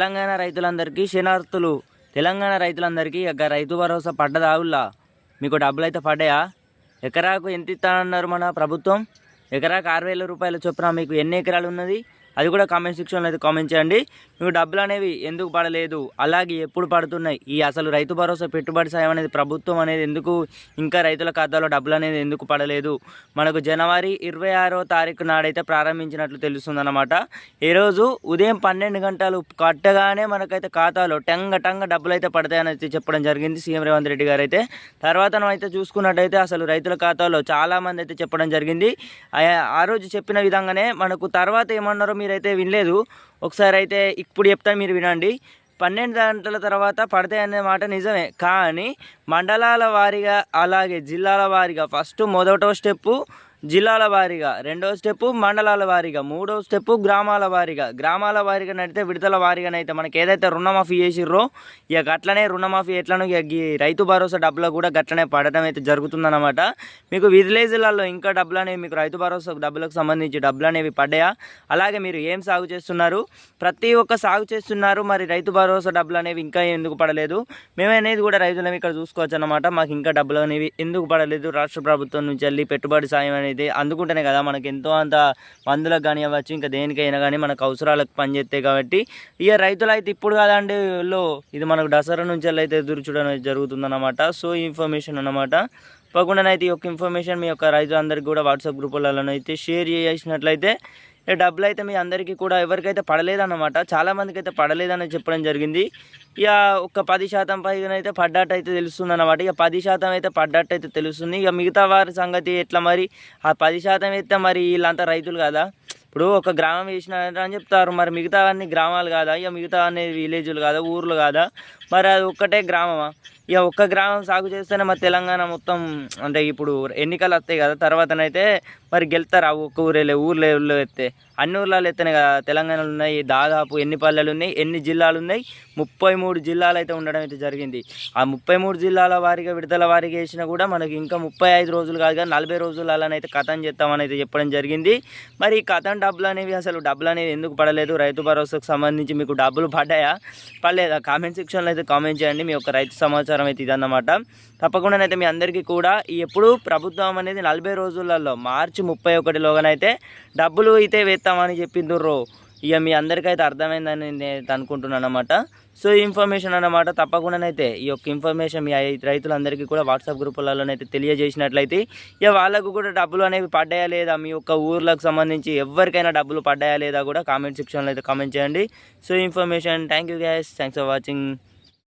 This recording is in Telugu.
తెలంగాణ రైతులందరికీ శనార్థులు తెలంగాణ రైతులందరికీ ఇక రైతు భరోసా పడ్డదావుల్లా. మీకు డబ్బులు అయితే పడ్డాయా? ఎకరాకు ఎంత ఇస్తానన్నారు మన ప్రభుత్వం? ఎకరాకు ఆరు వేల రూపాయల చొప్పున మీకు ఎన్ని ఎకరాలు ఉన్నది? అది కూడా కామెంట్ సెక్షన్లో అయితే కామెంట్ చేయండి. మీకు డబ్బులు అనేవి ఎందుకు పడలేదు? అలాగే ఎప్పుడు పడుతున్నాయి? ఈ అసలు రైతు భరోసా పెట్టుబడి సాయం అనేది ప్రభుత్వం అనేది ఎందుకు ఇంకా రైతుల ఖాతాలో డబ్బులు అనేది ఎందుకు పడలేదు? మనకు జనవరి ఇరవై ఆరో తారీఖు నాడైతే ప్రారంభించినట్లు తెలుస్తుందన్నమాట. ఈరోజు ఉదయం పన్నెండు గంటలు కట్టగానే మనకైతే ఖాతాలో టంగ టంగ డబ్బులు అయితే పడతాయని అయితే చెప్పడం జరిగింది సీఎం రేవంత్ రెడ్డి గారు అయితే. తర్వాత మనం అయితే చూసుకున్నట్టయితే అసలు రైతుల ఖాతాలో చాలామంది అయితే చెప్పడం జరిగింది. ఆ- ఆ రోజు చెప్పిన విధంగానే మనకు తర్వాత ఏమన్నారో మీరైతే వినలేదు. ఒకసారి అయితే ఇప్పుడు చెప్తాను మీరు వినండి. పన్నెండు గంటల తర్వాత పడతాయి అనే మాట నిజమే. కానీ మండలాల వారీగా అలాగే జిల్లాల వారీగా ఫస్ట్ మొదటో స్టెప్పు జిల్లాల వారీగా రెండో స్టెప్పు మండలాల వారీగా మూడవ స్టెప్పు గ్రామాల వారీగా. గ్రామాల వారీగా నడితే విడతల వారీగానైతే మనకి ఏదైతే రుణమాఫీ చేసిర్రో ఇక అట్లనే రుణమాఫీ ఎట్లను ఇక రైతు భరోసా డబ్బులు కూడా గట్లనే పడటం అయితే జరుగుతుందన్నమాట. మీకు విలేజ్లలో ఇంకా డబ్బులు అనేవి మీకు రైతు భరోసా డబ్బులకు సంబంధించి డబ్బులు అనేవి పడ్డాయా? అలాగే మీరు ఏం సాగు చేస్తున్నారు? ప్రతి ఒక్క సాగు చేస్తున్నారు మరి రైతు భరోసా డబ్బులు అనేవి ఇంకా ఎందుకు పడలేదు? మేమనేది కూడా రైతులం ఇక్కడ చూసుకోవచ్చు అన్నమాట మాకు ఇంకా డబ్బులు అనేవి ఎందుకు పడలేదు? రాష్ట్ర ప్రభుత్వం నుంచి వెళ్ళి పెట్టుబడి సాయం అనేది అయితే అందుకుంటేనే కదా మనకి ఎంతో అంత మందులకు కానీ అవ్వచ్చు ఇంకా దేనికైనా కానీ మనకు అవసరాలకు పనిచేస్తాయి కాబట్టి ఇక రైతులు అయితే ఇప్పుడు కాదండి లో ఇది మనకు దసరా నుంచి అయితే ఎదురు చూడడం జరుగుతుందన్నమాట. సో ఇన్ఫర్మేషన్ అన్నమాట. తప్పకుండా ఈ యొక్క ఇన్ఫర్మేషన్ మీ యొక్క రైతులందరికీ కూడా వాట్సాప్ గ్రూపులలో అయితే షేర్ చేసినట్లయితే డబ్బులు అయితే మీ అందరికీ కూడా ఎవరికైతే పడలేదన్నమాట చాలా మందికి అయితే పడలేదని చెప్పడం జరిగింది. ఇక ఒక పది శాతం పైన అయితే పడ్డట్టు అయితే తెలుస్తుంది అనమాట ఇక పది శాతం అయితే పడ్డట్టు అయితే తెలుస్తుంది. ఇక మిగతా వారి సంగతి ఎట్లా మరి? ఆ పది శాతం అయితే మరి వీళ్ళంతా రైతులు కదా? ఇప్పుడు ఒక గ్రామం వేసిన అని చెప్తారు. మరి మిగతా అన్ని గ్రామాలు కాదా? ఇక మిగతా అన్ని విలేజ్లు కాదా? ఊర్లు కాదా? మరి అది ఒక్కటే గ్రామమా? ఇక ఒక్క గ్రామం సాగు చేస్తేనే మరి తెలంగాణ మొత్తం అంటే ఇప్పుడు ఎన్నికలు వస్తాయి కదా తర్వాతనైతే మరి గెలుతారు ఆ ఒక్క ఊరేలే ఊర్లో ఊళ్ళో ఎత్తే? అన్ని ఊర్లలో ఎత్తనే కదా? తెలంగాణలో ఉన్నాయి దాదాపు ఎన్ని పల్లెలు ఉన్నాయి ఎన్ని జిల్లాలు ఉన్నాయి? ముప్పై మూడు జిల్లాలు అయితే ఉండడం అయితే జరిగింది. ఆ ముప్పై మూడు జిల్లాల వారిగా విడతల వారిగా వేసినా కూడా మనకి ఇంకా ముప్పై ఐదు రోజులు కాదు కానీ నలభై రోజులనైతే కథం చేస్తామని అయితే చెప్పడం జరిగింది. మరి ఈ కథం డబ్బులు అనేవి అసలు డబ్బులు అనేవి ఎందుకు పడలేదు? రైతు భరోసాకు సంబంధించి మీకు డబ్బులు పడ్డాయా? పడలేదా? కామెంట్ సెక్షన్లో అయితే కామెంట్ చేయండి. మీ యొక్క రైతు సమాచారం అయితే ఇదన్నమాట. తప్పకుండా అయితే మీ అందరికీ కూడా ఎప్పుడు ప్రభుత్వం అనేది నలభై రోజులలో మార్చి ముప్పై ఒకటిలోగానైతే డబ్బులు అయితే వేస్తామని చెప్పిండ్రు. ఇక మీ అందరికైతే అర్థమైందని నేను అనుకుంటున్నాను అనమాట సో ఈ ఇన్ఫర్మేషన్ అన్నమాట తప్పకుండానైతే ఈ యొక్క ఇన్ఫర్మేషన్ మీ రైతులందరికీ కూడా వాట్సాప్ గ్రూపులలోనైతే తెలియజేసినట్లయితే ఇక వాళ్ళకు కూడా డబ్బులు అనేవి పడ్డాయా లేదా మీ యొక్క ఊర్లకు సంబంధించి ఎవరికైనా డబ్బులు పడ్డాయా లేదా కూడా కామెంట్ సెక్షన్లో అయితే కామెంట్ చేయండి. So information thank you guys. Thanks for watching.